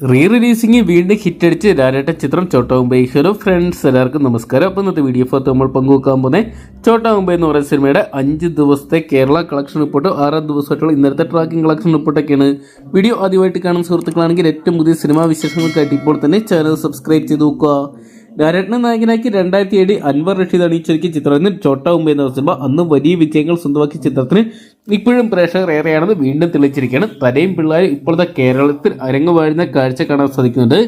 Re releasing വീണ്ടും ഹിറ്റടിച്ച് രാരേട്ട ചിത്രം ചോട്ടാ Mumbai hello friends എല്ലാവർക്കും നമസ്കാരം. അപ്പോൾ ഇന്നത്തെ വീഡിയോ ഫോർത്ത് നമ്മൾ പങ്കുവെക്കാൻ പോകുന്നത് ചോട്ടാ മുംബൈ എന്ന് പറയുന്ന സിനിമയുടെ അഞ്ച് ദിവസത്തെ കേരള കളക്ഷൻ റിപ്പോർട്ട് ആറാം ദിവസമായിട്ടുള്ള ഇന്നലത്തെ ട്രാക്കിംഗ് കളക്ഷൻ റിപ്പോർട്ടൊക്കെയാണ്. വീഡിയോ ആദ്യമായിട്ട് കാണുന്ന സുഹൃത്തുക്കളാണെങ്കിൽ ഏറ്റവും പുതിയ സിനിമാ വിശേഷങ്ങൾക്കായിട്ട് ഇപ്പോൾ തന്നെ ചാനൽ സബ്സ്ക്രൈബ് ചെയ്ത് നോക്കുക. രാരേട്ടനെ നായകനാക്കി രണ്ടായിരത്തി ഏഴ് അൻവർ റഷീദ് അണിയിച്ചൊരുക്കിയ ചിത്രത്തിന് ചോട്ടാ ഉമ്മ എന്ന സിനിമ അന്ന് വലിയ വിജയങ്ങൾ സ്വന്തമാക്കിയ ചിത്രത്തിന് ഇപ്പോഴും പ്രേക്ഷകർ ഏറെയാണെന്ന് വീണ്ടും തെളിയിച്ചിരിക്കുകയാണ്. തലയും പിള്ളേരും ഇപ്പോഴത്തെ കേരളത്തിൽ അരങ്ങുവാഴുന്ന കാഴ്ച കാണാൻ സാധിക്കുന്നുണ്ട്.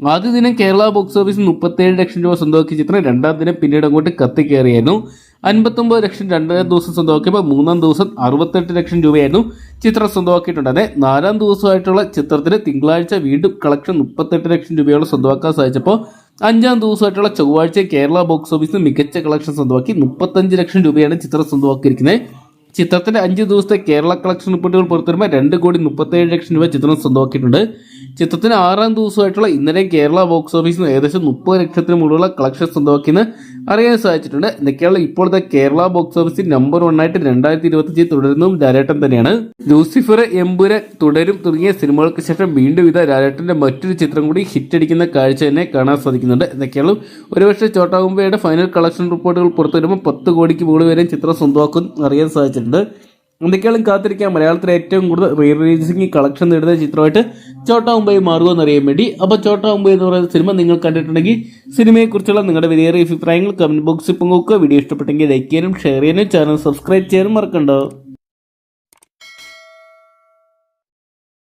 ആദ്യ ദിനം കേരള ബോക്സ് ഓഫീസിൽ മുപ്പത്തേഴ് ലക്ഷം രൂപ സ്വന്തമാക്കിയ ചിത്രം. രണ്ടാം ദിനം പിന്നീട് അങ്ങോട്ട് കത്തിക്കയറിയായിരുന്നു അൻപത്തൊമ്പത് ലക്ഷം രണ്ടാം ദിവസം സ്വന്തമാക്കിയപ്പോൾ മൂന്നാം ദിവസം അറുപത്തെട്ട് ലക്ഷം രൂപയായിരുന്നു ചിത്രം സ്വന്തമാക്കിയിട്ടുള്ളത് നാലാം ദിവസമായിട്ടുള്ള ചിത്രത്തിന് തിങ്കളാഴ്ച വീണ്ടും കളക്ഷൻ മുപ്പത്തെട്ട് ലക്ഷം രൂപയോളം സ്വന്തമാക്കാൻ സാധിച്ചപ്പോൾ അഞ്ചാം ദിവസമായിട്ടുള്ള ചൊവ്വാഴ്ച കേരള ബോക്സ് ഓഫീസിൽ മികച്ച കളക്ഷൻ സ്വന്തമാക്കി മുപ്പത്തഞ്ച് ലക്ഷം രൂപയാണ് ചിത്രം സ്വന്തമാക്കിയിരിക്കുന്നത്. ചിത്രത്തിന്റെ അഞ്ച് ദിവസത്തെ കേരള കളക്ഷൻ റിപ്പോർട്ടുകൾ പുറത്തുവരുമ്പോൾ രണ്ട് കോടി മുപ്പത്തേഴ് ലക്ഷം രൂപ ചിത്രം സ്വന്തമാക്കിയിട്ടുണ്ട്. ചിത്രത്തിന് ആറാം ദിവസമായിട്ടുള്ള ഇന്നലെ കേരള ബോക്സ് ഓഫീസിൽ നിന്ന് ഏകദേശം മുപ്പത് ലക്ഷത്തിന് മുകളിലുള്ള കളക്ഷൻ സ്വന്തമാക്കിയെന്ന് അറിയാൻ സാധിച്ചിട്ടുണ്ട്. ഇതൊക്കെയുള്ള ഇപ്പോഴത്തെ കേരള ബോക്സ് ഓഫീസിൽ നമ്പർ വൺ ആയിട്ട് രണ്ടായിരത്തി ഇരുപത്തിയഞ്ച് തുടരുന്നതും ലാലേട്ടൻ തന്നെയാണ്. ലൂസിഫർ എമ്പുര തുടരും തുടങ്ങിയ സിനിമകൾക്ക് ശേഷം വീണ്ടും ഇത് ലാലേട്ടന്റെ മറ്റൊരു ചിത്രം കൂടി ഹിറ്റടിക്കുന്ന കാഴ്ച തന്നെ കാണാൻ സാധിക്കുന്നുണ്ട്. ഇതൊക്കെയാണ് ഒരുപക്ഷെ ചോട്ടാകുമ്പയുടെ ഫൈനൽ കളക്ഷൻ റിപ്പോർട്ടുകൾ പുറത്തു വരുമ്പോൾ പത്ത് കോടിക്ക് മുകളിൽ വരെ ചിത്രം സ്വന്തമാക്കും അറിയാൻ സാധിച്ചിട്ടുണ്ട്. എന്തൊക്കെയാലും കാത്തിരിക്കാം മലയാളത്തിലെ ഏറ്റവും കൂടുതൽ റീ റിലീസിംഗ് കളക്ഷൻ നേടുന്ന ചിത്രമായിട്ട് ചോട്ടാ മുംബൈ മാറുമെന്ന് അറിയാൻ വേണ്ടി. അപ്പോൾ ചോട്ടാ മുംബൈ എന്ന് പറയുന്ന സിനിമ നിങ്ങൾ കണ്ടിട്ടുണ്ടെങ്കിൽ സിനിമയെക്കുറിച്ചുള്ള നിങ്ങളുടെ വിലയേറിയ അഭിപ്രായങ്ങൾ കമന്റ് ബോക്സിൽ പങ്കുവെക്കുക. വീഡിയോ ഇഷ്ടപ്പെട്ടെങ്കിൽ ലൈക്ക് ചെയ്യാനും ഷെയർ ചെയ്യാനും ചാനൽ സബ്സ്ക്രൈബ് ചെയ്യാനും മറക്കണ്ടോ.